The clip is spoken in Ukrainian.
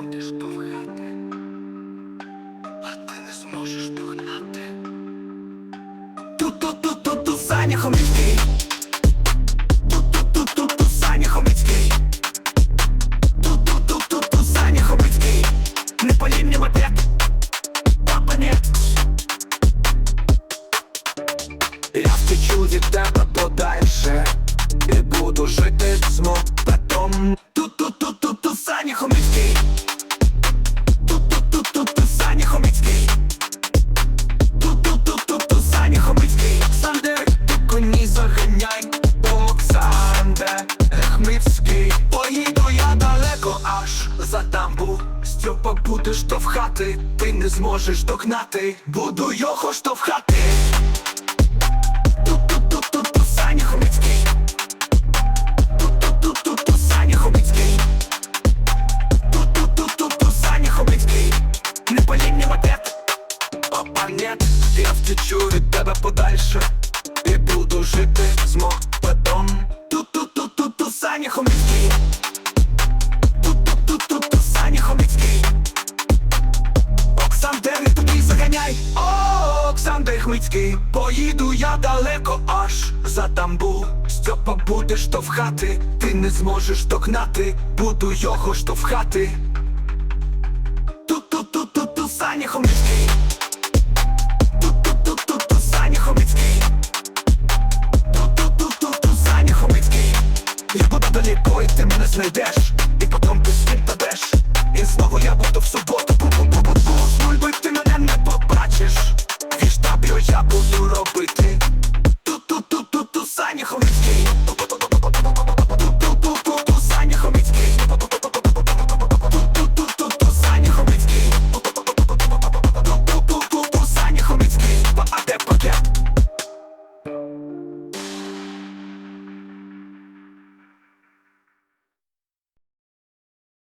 будеш повгати, а ти не зможеш догнати. Ту-ту-ту-ту-ту Саня Хомицький Ту-ту-ту-ту-ту Саня Ту-ту-ту-ту-ту Саня Хомицький Не полі мені мопед Папа Я втечу від тебе подальше. І буду жити змог Поїду я далеко аж за тамбу Стьопа будеш штовхати, ти не зможеш догнати. Буду його штовхати. Ту-ту-ту-ту-ту Саня Хомицький Ту-ту-ту-ту-ту Саня Хомицький Ту-ту-ту-ту-ту Саня Не мені мопед. Опа, нет, я втечу від тебе подальше. І буду жити Оксандр Хмицький Поїду я далеко аж за тамбу Стьопа будеш штовхати, ти не зможеш догнати. Буду його штовхати. Ту-ту-ту-ту-ту Саня Хомицький Ту-ту-ту-ту-ту Саня Хомицький Ту-ту-ту-ту-ту далеко і ти мене знайдеш. І потім